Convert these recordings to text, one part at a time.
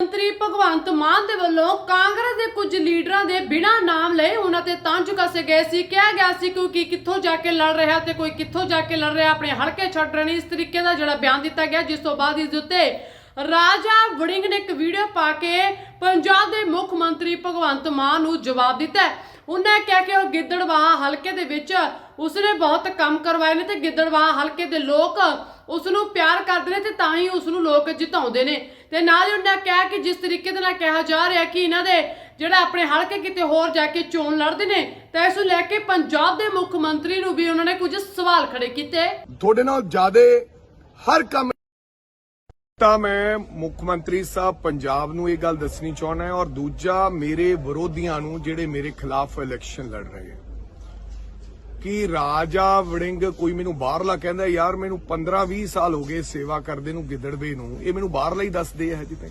ਮੰਤਰੀ ਭਗਵੰਤ ਮਾਨ ਦੇ ਵੱਲੋਂ ਕਾਂਗਰਸ ਦੇ ਕੁਝ ਲੀਡਰਾਂ ਦੇ ਬਿਨਾਂ ਨਾਮ ਲਏ, ਉਹਨਾਂ ਤੇ ਤੰਜ ਕਸੇ ਗਏ ਸੀ। ਕਿਹਾ ਗਿਆ ਸੀ ਕਿ ਕੋਈ ਕਿੱਥੋਂ ਜਾ ਕੇ ਲੜ ਰਿਹਾ ਤੇ ਕੋਈ ਕਿੱਥੋਂ ਜਾ ਕੇ ਲੜ ਰਿਹਾ, ਆਪਣੇ ਹਲਕੇ ਛੱਡ ਰਹੇ ਨੇ। ਇਸ ਤਰੀਕੇ ਦਾ ਜਿਹੜਾ ਬਿਆਨ ਦਿੱਤਾ ਗਿਆ, ਜਿਸ ਤੋਂ ਬਾਅਦ ਇਸ ਦੇ ਉੱਤੇ ਰਾਜਾ ਵੜਿੰਗ ਨੇ ਇੱਕ ਵੀਡੀਓ ਪਾ ਕੇ ਪੰਜਾਬ ਦੇ ਮੁੱਖ ਮੰਤਰੀ ਭਗਵੰਤ ਮਾਨ ਨੂੰ ਜਵਾਬ ਦਿੱਤਾ ਹੈ। ਉਹਨੇ ਕਿਹਾ ਕਿ ਉਹ ਗਿੱਦੜਵਾਹਾ ਹਲਕੇ ਦੇ ਵਿੱਚ ਉਸਨੇ ਬਹੁਤ ਕੰਮ ਕਰਵਾਏ ਨੇ ਤੇ ਗਿੱਦੜਵਾਹਾ ਹਲਕੇ ਦੇ ਲੋਕ ਉਸ ਨੂੰ ਪਿਆਰ ਕਰਦੇ ਨੇ ਤੇ ਤਾਂ ਹੀ ਉਸ ਨੂੰ ਲੋਕ ਜਿਤਾਉਂਦੇ ਨੇ ਤੇ ਨਾਲ ਹੀ ਉਹਨਾਂ ਕਿਹਾ ਕਿ ਜਿਸ ਤਰੀਕੇ ਦੇ ਨਾਲ ਕਿਹਾ ਜਾ ਰਿਹਾ ਕਿ ਇਹਨਾਂ ਦੇ ਜਿਹੜਾ ਆਪਣੇ ਹਲਕੇ ਕਿਤੇ ਹੋਰ ਜਾ ਕੇ ਚੋਣ ਲੜਦੇ ਨੇ, ਤਾਂ ਇਸ ਨੂੰ ਲੈ ਕੇ ਪੰਜਾਬ ਦੇ ਮੁੱਖ ਮੰਤਰੀ ਨੂੰ ਵੀ ਉਹਨਾਂ ਨੇ ਕੁਝ ਸਵਾਲ ਖੜੇ ਕੀਤੇ ਤੁਹਾਡੇ ਨਾਲ ਜਿਆਦੇ ਹਰ ਕੰਮ ਤਾਂ ਮੈਂ ਮੁੱਖ ਮੰਤਰੀ ਸਾਹਿਬ ਪੰਜਾਬ ਨੂੰ ਇਹ ਗੱਲ ਦੱਸਣੀ ਚਾਹੁੰਦਾ ਹਾਂ ਔਰ ਦੂਜਾ ਮੇਰੇ ਵਿਰੋਧੀਆਂ ਨੂੰ ਜਿਹੜੇ ਮੇਰੇ ਖਿਲਾਫ ਇਲੈਕਸ਼ਨ ਲੜ ਰਹੇ ਹੈ ਕਿ ਰਾਜਾ ਵੜਿੰਗ ਕੋਈ ਮੈਨੂੰ ਬਾਹਰਲਾ ਕਹਿੰਦਾ, ਯਾਰ ਮੈਨੂੰ 15 20 ਸਾਲ ਹੋ ਗਏ ਸੇਵਾ ਕਰਦੇ ਨੂੰ ਗਿੱਦੜਵੇ ਨੂੰ। ਇਹ ਮੈਨੂੰ ਬਾਹਰਲਾ ਹੀ ਦੱਸਦੇ ਆ ਹਜੇ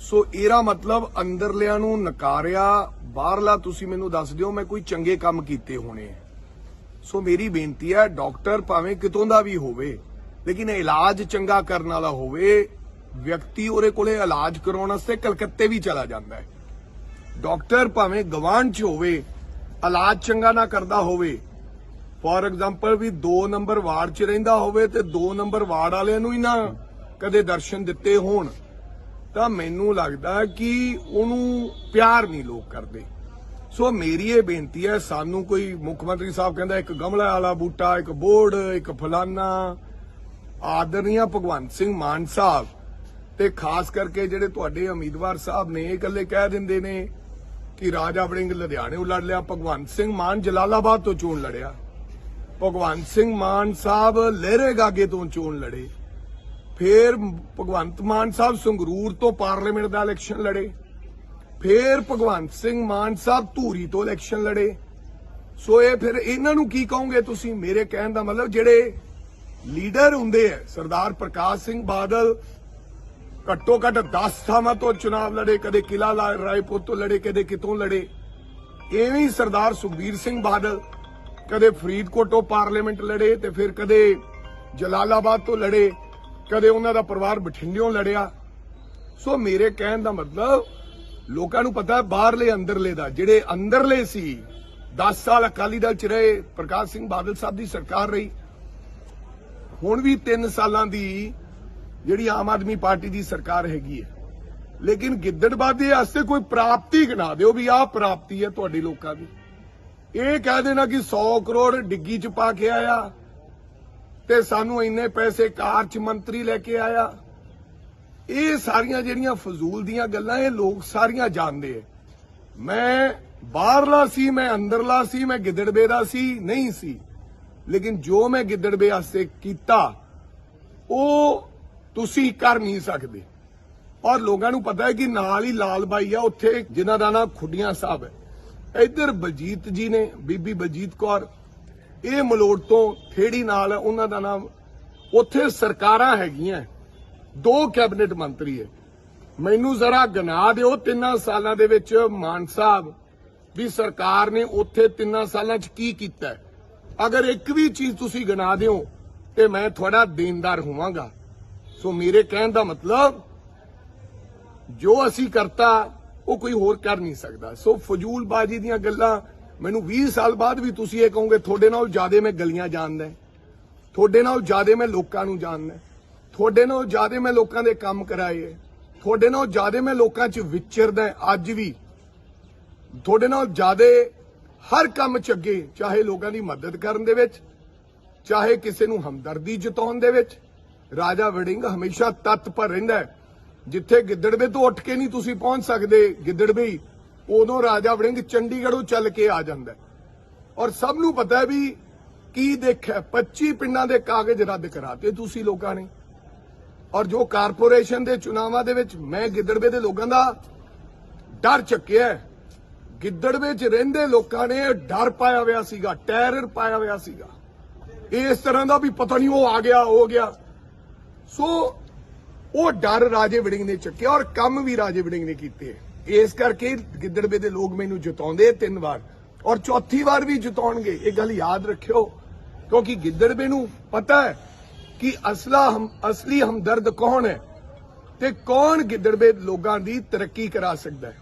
ਸੋ ਇਹਦਾ ਮਤਲਬ ਅੰਦਰਲਿਆਂ ਨੂੰ ਨਕਾਰਿਆ, ਬਾਹਰਲਾ ਤੁਸੀਂ ਮੈਨੂੰ ਦੱਸ ਦਿਓ, ਮੈਂ ਕੋਈ ਚੰਗੇ ਕੰਮ ਕੀਤੇ ਹੋਣੇ ਸੋ ਮੇਰੀ ਬੇਨਤੀ ਹੈ ਡਾਕਟਰ ਭਾਵੇਂ ਕਿਤੋਂ ਦਾ ਵੀ ਹੋਵੇ ਲੇਕਿਨ ਇਲਾਜ ਚੰਗਾ ਕਰਨ ਵਾਲਾ ਹੋਵੇ, ਵਿਅਕਤੀ ਉਹਦੇ ਕੋਲੇ ਇਲਾਜ ਕਰਾਉਣ ਵਾਸਤੇ ਕਲਕੱਤੇ ਵੀ ਚਲਾ ਜਾਂਦਾ ਹੈ। ਡਾਕਟਰ ਭਾਵੇਂ ਗਵਾਂਢ 'ਚ ਹੋਵੇ, ਇਲਾਜ ਚੰਗਾ ਨਾ ਕਰਦਾ ਹੋਵੇ, ਫੋਰ ਐਗਜ਼ਾਮਪਲ ਵੀ 2 ਨੰਬਰ ਵਾਰਡ 'ਚ ਰਹਿੰਦਾ ਹੋਵੇ ਤੇ 2 ਨੰਬਰ ਵਾਰਡ ਵਾਲਿਆਂ ਨੂੰ ਹੀ ਨਾ ਕਦੇ ਦਰਸ਼ਨ ਦਿੱਤੇ ਹੋਣ, ਤਾਂ ਮੈਨੂੰ ਲੱਗਦਾ ਕਿ ਉਹਨੂੰ ਪਿਆਰ ਨਹੀਂ ਲੋਕ ਕਰਦੇ। ਸੋ ਮੇਰੀ ਇਹ ਬੇਨਤੀ ਹੈ, ਸਾਨੂੰ ਕੋਈ ਮੁੱਖ ਮੰਤਰੀ ਸਾਹਿਬ ਕਹਿੰਦਾ, ਇੱਕ ਗਮਲਾ ਵਾਲਾ ਬੂਟਾ, ਇੱਕ ਬੋਰਡ, ਇੱਕ ਫਲਾਨਾ ਆਦਰਨੀਆ ਭਗਵੰਤ ਸਿੰਘ ਮਾਨ ਸਾਹਿਬ ਤੇ ਖਾਸ ਕਰਕੇ ਜਿਹੜੇ ਤੁਹਾਡੇ ਉਮੀਦਵਾਰ ਸਾਹਿਬ ਨੇ, ਇਹ ਇਕੱਲੇ ਕਹਿ ਦਿੰਦੇ ਨੇ ਕਿ ਰਾਜਾ ਵੜਿੰਗ ਲੁਧਿਆਣੇ ਲੜ ਲਿਆ, ਭਗਵੰਤ ਸਿੰਘ ਮਾਨ ਜਲਾਲਾਬਾਦ ਤੋਂ ਚੋਣ ਲੜਿਆ। ਭਗਵੰਤ ਸਿੰਘ ਮਾਨ ਸਾਹਿਬ ਲਹਿਰੇ ਗਾਗੇ ਤੋਂ ਚੋਣ ਲੜੇ। ਫਿਰ ਭਗਵੰਤ ਮਾਨ ਸਾਹਿਬ ਸੰਗਰੂਰ ਤੋਂ ਪਾਰਲੀਮੈਂਟ ਦਾ ਇਲੈਕਸ਼ਨ ਲੜੇ। ਫਿਰ ਭਗਵੰਤ ਸਿੰਘ ਮਾਨ ਸਾਹਿਬ ਧੂਰੀ ਤੋਂ ਇਲੈਕਸ਼ਨ ਲੜੇ। ਸੋ ਇਹ ਫਿਰ ਇਹਨਾਂ ਨੂੰ ਕੀ ਕਹੋਗੇ ਤੁਸੀਂ? ਮੇਰੇ ਕਹਿਣ ਦਾ ਮਤਲਬ ਜਿਹੜੇ ਲੀਡਰ ਹੁੰਦੇ ਆ। ਸਰਦਾਰ ਪ੍ਰਕਾਸ਼ ਸਿੰਘ ਬਾਦਲ ਘੱਟੋ ਘੱਟ 10 ਥਾਵਾਂ ਤੋਂ ਚੁਣਾਵ ਲੜੇ, ਕਦੇ ਕਿਲਾ ਲਾ- ਰਾਏਪੁਰ ਤੋਂ ਲੜੇ, ਕਦੇ ਕਿਤੋਂ ਲੜੇ। ਐਵੇਂ ਸਰਦਾਰ ਸੁਖਬੀਰ ਸਿੰਘ ਬਾਦਲ ਕਦੇ ਫਰੀਦਕੋਟ ਤੋਂ ਪਾਰਲੀਮੈਂਟ ਲੜੇ ਤੇ ਫਿਰ ਕਦੇ ਜਲਾਲਾਬਾਦ ਤੋਂ ਲੜੇ, ਕਦੇ ਉਹਨਾਂ ਦਾ ਪਰਿਵਾਰ ਬਠਿੰਡਿਓਂ ਲੜਿਆ। ਸੋ ਮੇਰੇ ਕਹਿਣ ਦਾ ਮਤਲਬ, ਲੋਕਾਂ ਨੂੰ ਪਤਾ ਬਾਹਰਲੇ ਅੰਦਰਲੇ ਦਾ, ਜਿਹੜੇ ਅੰਦਰਲੇ ਸੀ 10 ਸਾਲ ਅਕਾਲੀ ਦਲ ਚ ਰਹੇ, ਪ੍ਰਕਾਸ਼ ਸਿੰਘ ਬਾਦਲ ਸਾਹਿਬ ਦੀ ਸਰਕਾਰ ਰਹੀ। ਹੁਣ ਵੀ 3 ਸਾਲਾਂ ਦੀ ਜਿਹੜੀ ਆਮ ਆਦਮੀ ਪਾਰਟੀ ਦੀ ਸਰਕਾਰ ਹੈਗੀ ਹੈ। ਲੇਕਿਨ ਗਿੱਦੜਬਾਦੇ ਵਾਸਤੇ ਕੋਈ ਪ੍ਰਾਪਤੀ ਗਿਣਾ ਦਿਓ ਵੀ ਆਹ ਪ੍ਰਾਪਤੀ ਹੈ ਤੁਹਾਡੇ ਲੋਕਾਂ ਦੀ। ਇਹ ਕਹਿ ਦੇਣਾ ਕਿ 100 ਕਰੋੜ ਡਿੱਗੀ ਚ ਪਾ ਕੇ ਆਇਆ ਤੇ ਸਾਨੂੰ ਇੰਨੇ ਪੈਸੇ ਕਾਰ ਚ ਮੰਤਰੀ ਲੈ ਕੇ ਆਇਆ। ਇਹ ਸਾਰੀਆਂ ਜਿਹੜੀਆਂ ਫਜ਼ੂਲ ਦੀਆਂ ਗੱਲਾਂ, ਇਹ ਲੋਕ ਸਾਰੀਆਂ ਜਾਣਦੇ ਐ ਮੈਂ ਬਾਹਰਲਾ ਸੀ, ਮੈਂ ਅੰਦਰਲਾ ਸੀ, ਮੈਂ ਗਿੱਦੜਵੇ ਦਾ ਸੀ, ਨਹੀਂ ਸੀ। ਲੇਕਿਨ ਜੋ ਮੈਂ ਗਿੱਦੜਵੇ ਵਾਸਤੇ ਕੀਤਾ, ਉਹ ਤੁਸੀਂ ਕਰ ਨਹੀਂ ਸਕਦੇ। ਔਰ ਲੋਕਾਂ ਨੂੰ ਪਤਾ ਹੈ ਕਿ ਨਾਲ ਹੀ ਲਾਲ ਬਾਈ ਆ, ਉੱਥੇ ਜਿਨ੍ਹਾਂ ਦਾ ਨਾਮ ਖੁੱਡੀਆਂ ਸਾਹਿਬ ਹੈ। ਇੱਧਰ ਬਲਜੀਤ ਜੀ ਨੇ, ਬੀਬੀ ਬਲਜੀਤ ਕੌਰ, ਇਹ ਮਲੋੜ ਤੋਂ ਥੇੜੀ ਨਾਲ ਉਹਨਾਂ ਦਾ ਨਾਮ, ਉੱਥੇ ਸਰਕਾਰਾਂ ਹੈਗੀਆਂ। ਦੋ ਕੈਬਨਿਟ ਮੰਤਰੀ ਹੈ। ਮੈਨੂੰ ਜ਼ਰਾ ਗਨਾ ਦਿਓ ਤਿੰਨਾਂ ਸਾਲਾਂ ਦੇ ਵਿੱਚ ਮਾਨ ਸਾਹਿਬ, ਵੀ ਸਰਕਾਰ ਨੇ ਉੱਥੇ ਤਿੰਨਾਂ ਸਾਲਾਂ 'ਚ ਕੀ ਕੀਤਾ ਹੈ। ਅਗਰ ਇੱਕ ਵੀ ਚੀਜ਼ ਤੁਸੀਂ ਗਨਾ ਦਿਓ, ਤੇ ਮੈਂ ਤੁਹਾਡਾ ਦੇਣਦਾਰ ਹੋਵਾਂਗਾ। ਸੋ ਮੇਰੇ ਕਹਿਣ ਦਾ ਮਤਲਬ, ਜੋ ਅਸੀਂ ਕਰਤਾ, ਉਹ ਕੋਈ ਹੋਰ ਕਰ ਨਹੀਂ ਸਕਦਾ। ਸੋ ਫਜ਼ੂਲਬਾਜ਼ੀ ਦੀਆਂ ਗੱਲਾਂ, ਮੈਨੂੰ 20 ਸਾਲ ਬਾਅਦ ਵੀ ਤੁਸੀਂ ਇਹ ਕਹੋਗੇ, ਤੁਹਾਡੇ ਨਾਲ ਜ਼ਿਆਦਾ ਮੈਂ ਗਲੀਆਂ ਜਾਣਦਾ ਤੁਹਾਡੇ ਨਾਲ ਜ਼ਿਆਦਾ ਮੈਂ ਲੋਕਾਂ ਨੂੰ ਜਾਣਦਾ ਤੁਹਾਡੇ ਨਾਲ ਜ਼ਿਆਦਾ ਮੈਂ ਲੋਕਾਂ ਦੇ ਕੰਮ ਕਰਾਏ ਹੈ। ਤੁਹਾਡੇ ਨਾਲ ਜ਼ਿਆਦਾ ਮੈਂ ਲੋਕਾਂ 'ਚ ਵਿਚਰਦਾ ਅੱਜ ਵੀ ਤੁਹਾਡੇ ਨਾਲ ਜ਼ਿਆਦਾ ਹਰ ਕੰਮ 'ਚ ਅੱਗੇ ਚਾਹੇ ਲੋਕਾਂ ਦੀ ਮਦਦ ਕਰਨ ਦੇ ਵਿੱਚ ਚਾਹੇ ਕਿਸੇ ਨੂੰ ਹਮਦਰਦੀ ਜਤਾਉਣ ਦੇ ਵਿੱਚ ਰਾਜਾ ਵੜਿੰਗ ਹਮੇਸ਼ਾ ਤਤਪਰ ਰਹਿੰਦਾ ਹੈ। ਜਿੱਥੇ ਗਿੱਦੜਵੇ ਤੋਂ ਉੱਠ ਕੇ ਨਹੀਂ ਤੁਸੀਂ ਪਹੁੰਚ ਸਕਦੇ ਗਿੱਦੜਵੇ ਹੀ, ਉਦੋਂ ਰਾਜਾ ਵੜਿੰਗ ਚੰਡੀਗੜ੍ਹੋਂ ਚੱਲ ਕੇ ਆ ਜਾਂਦਾ ਔਰ ਸਭ ਨੂੰ ਪਤਾ ਹੈ ਵੀ ਕੀ ਦੇਖਿਆ 25 ਪਿੰਡਾਂ ਦੇ ਕਾਗਜ਼ ਰੱਦ ਕਰਾਤੇ ਤੁਸੀਂ ਲੋਕਾਂ ਨੇ। ਔਰ ਜੋ ਕਾਰਪੋਰੇਸ਼ਨ ਦੇ ਚੁਣਾਵਾਂ ਦੇ ਵਿੱਚ ਮੈਂ ਗਿੱਦੜਵੇ ਦੇ ਲੋਕਾਂ ਦਾ ਡਰ ਚੱਕਿਆ ਹੈ। ਗਿੱਦੜਵੇ ਰਹਿੰਦੇ ਲੋਕਾਂ ਨੇ ਡਰ ਪਾਇਆ ਹੋਇਆ ਸੀਗਾ ਟੈਰਰ ਪਾਇਆ ਹੋਇਆ ਸੀਗਾ। ਇਸ ਤਰ੍ਹਾਂ ਦਾ ਵੀ ਪਤਾ ਨਹੀਂ ਉਹ ਆ ਗਿਆ ਹੋ ਗਿਆ। ਸੋ ਉਹ ਡਰ ਰਾਜੇ ਵੜਿੰਗ ਨੇ ਚੱਕਿਆ ਔਰ ਕੰਮ ਵੀ ਰਾਜੇ ਵੜਿੰਗ ਨੇ ਕੀਤੇ। ਇਸ ਕਰਕੇ ਗਿੱਦੜਵੇ ਦੇ ਲੋਕ ਮੈਨੂੰ ਜਿਤਾਉਂਦੇ ਤਿੰਨ ਵਾਰ। ਔਰ ਚੌਥੀ ਵਾਰ ਵੀ ਜਿਤਾਉਣਗੇ, ਇਹ ਗੱਲ ਯਾਦ ਰੱਖਿਓ। ਕਿਉਂਕਿ ਗਿੱਦੜਵੇ ਨੂੰ ਪਤਾ ਹੈ ਕਿ ਅਸਲਾ ਹਮ, ਅਸਲੀ ਹਮਦਰਦ ਕੌਣ ਹੈ ਤੇ ਕੌਣ ਗਿੱਦੜਵੇ ਲੋਕਾਂ ਦੀ ਤਰੱਕੀ ਕਰਾ ਸਕਦਾ ਹੈ।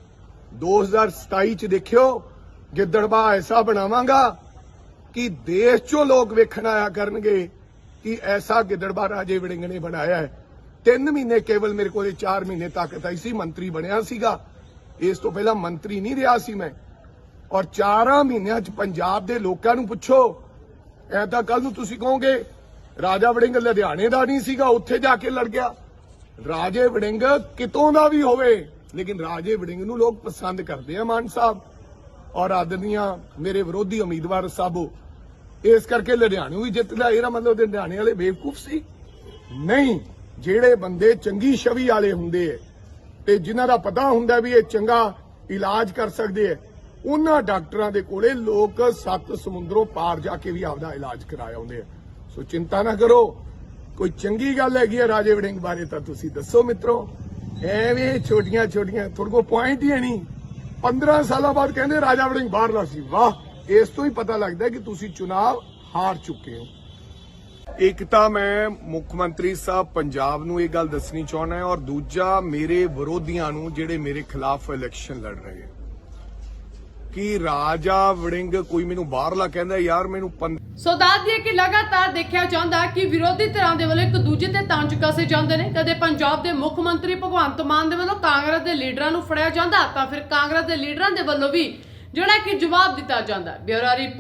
2027 ਚ ਦੇਖਿਓ ਗਿੱਦੜਬਾ ਐਸਾ ਬਣਾਵਾਂਗਾ ਕਿ ਦੇਸ਼ ਚੋਂ ਲੋਕ ਵੇਖਣ ਆਇਆ ਕਰਨਗੇ ਕਿ ਐਸਾ ਗਿੱਦੜਬਾ ਰਾਜੇ ਵੜਿੰਗ ਨੇ ਬਣਾਇਆ ਹੈ। ਤਿੰਨ ਮਹੀਨੇ ਕੇਵਲ ਮੇਰੇ ਕੋਲੇ 4 ਮਹੀਨੇ ਤਾਕਤ ਆਈ ਸੀ, ਮੰਤਰੀ ਬਣਿਆ ਸੀਗਾ। ਇਸ ਤੋਂ ਪਹਿਲਾਂ ਮੰਤਰੀ ਨਹੀਂ ਰਿਹਾ ਸੀ ਮੈਂ। ਔਰ 4 ਮਹੀਨਿਆਂ ਚ ਪੰਜਾਬ ਦੇ ਲੋਕਾਂ ਨੂੰ ਪੁੱਛੋ ਐ ਤਾਂ ਕੱਲ ਨੂੰ ਤੁਸੀਂ ਕਹੋਗੇ, ਰਾਜਾ ਵੜਿੰਗ ਲੁਧਿਆਣੇ ਦਾ ਨਹੀਂ ਸੀਗਾ, ਉੱਥੇ ਜਾ ਕੇ ਲੜ ਗਿਆ। ਰਾਜੇ ਵੜਿੰਗ ਕਿਤੋਂ ਦਾ ਵੀ ਹੋਵੇ ਲੇਕਿਨ ਰਾਜੇ ਵੜਿੰਗ ਨੂੰ ਲੋਕ ਪਸੰਦ ਕਰਦੇ ਆ ਮਾਨ ਸਾਹਿਬ। ਔਰ ਆਦਰਨੀਆਂ ਮੇਰੇ ਵਿਰੋਧੀ ਉਮੀਦਵਾਰ ਸਾਬੋ, ਇਸ ਕਰਕੇ ਲੁਧਿਆਣੂ ਵੀ ਜਿੱਤ ਲਿਆ ਇਹਦਾ ਮਤਲਬ ਲੁਧਿਆਣੇ ਵਾਲੇ ਬੇਵਕੂਫ ਸੀ? ਨਹੀਂ, ਜਿਹੜੇ ਬੰਦੇ ਚੰਗੀ ਛਵੀ ਵਾਲੇ ਹੁੰਦੇ ਐ, ਤੇ ਜਿਨ੍ਹਾਂ ਦਾ ਪਤਾ ਹੁੰਦਾ ਵੀ ਇਹ ਚੰਗਾ ਇਲਾਜ ਕਰ ਸਕਦੇ ਐ, ਉਹਨਾਂ ਡਾਕਟਰਾਂ ਦੇ ਕੋਲੇ ਲੋਕ ਸੱਤ ਸਮੁੰਦਰੋਂ ਪਾਰ ਜਾ ਕੇ ਵੀ ਆਪਦਾ ਇਲਾਜ ਕਰਾਇਆ ਆਉਂਦੇ ਆ ਸੋ ਚਿੰਤਾ ਨਾ ਕਰੋ, ਕੋਈ ਚੰਗੀ ਗੱਲ ਹੈਗੀ ਹੈ ਰਾਜੇ ਵੜਿੰਗ ਬਾਰੇ ਤਾਂ ਤੁਸੀਂ ਦੱਸੋ ਮਿੱਤਰੋ। ਐਵੇਂ ਛੋਟੀਆਂ ਛੋਟੀਆਂ, ਤੁਹਾਡੇ ਕੋਲ ਪੁਆਇੰਟ ਹੀ ਹੈ ਨਹੀਂ। 15 ਸਾਲਾਂ ਬਾਅਦ ਕਹਿੰਦੇ ਰਾਜਾ ਵੜਿੰਗ ਬਾਹਰਲਾ ਸੀ। ਵਾਹ, ਇਸ ਤੋਂ ਹੀ ਪਤਾ ਲੱਗਦਾ ਕਿ ਤੁਸੀਂ ਚੁਣਾਵ ਹਾਰ ਚੁੱਕੇ ਹੋ। ਇੱਕ ਤਾਂ ਮੈਂ ਮੁੱਖ ਮੰਤਰੀ ਸਾਹਿਬ ਪੰਜਾਬ ਨੂੰ ਇਹ ਗੱਲ ਦੱਸਣੀ ਚਾਹੁੰਦਾ ਔਰ ਦੂਜਾ ਮੇਰੇ ਵਿਰੋਧੀਆਂ ਨੂੰ ਜਿਹੜੇ ਮੇਰੇ ਖਿਲਾਫ ਇਲੈਕਸ਼ਨ ਲੜ ਰਹੇ ਹੈ ਕਿ ਰਾਜਾ ਵੜਿੰਗ ਕੋਈ ਮੈਨੂੰ ਬਾਹਰਲਾ ਕਹਿੰਦਾ, ਯਾਰ, ਮੈਨੂੰ ਸੋ ਦੱਸ ਦਈਏ ਕਿ ਲਗਾਤਾਰ ਦੇਖਿਆ ਜਾਂਦਾ ਕਿ ਵਿਰੋਧੀ ਧਿਰਾਂ ਦੇ ਵੱਲੋਂ ਇੱਕ ਦੂਜੇ ਤੇ ਤੰਜ ਕਸੇ ਜਾਂਦੇ ਨੇ। ਕਦੇ ਪੰਜਾਬ ਦੇ ਮੁੱਖ ਮੰਤਰੀ ਭਗਵੰਤ ਮਾਨ ਦੇ ਵੱਲੋਂ ਕਾਂਗਰਸ ਦੇ ਲੀਡਰਾਂ ਨੂੰ ਫੜਿਆ ਜਾਂਦਾ ਤਾਂ ਫਿਰ ਕਾਂਗਰਸ ਦੇ ਲੀਡਰਾਂ ਦੇ ਵੱਲੋਂ ਵੀ ਜਿਹੜਾ ਕਿ ਜਵਾਬ ਦਿੱਤਾ ਜਾਂਦਾ। Bureau report.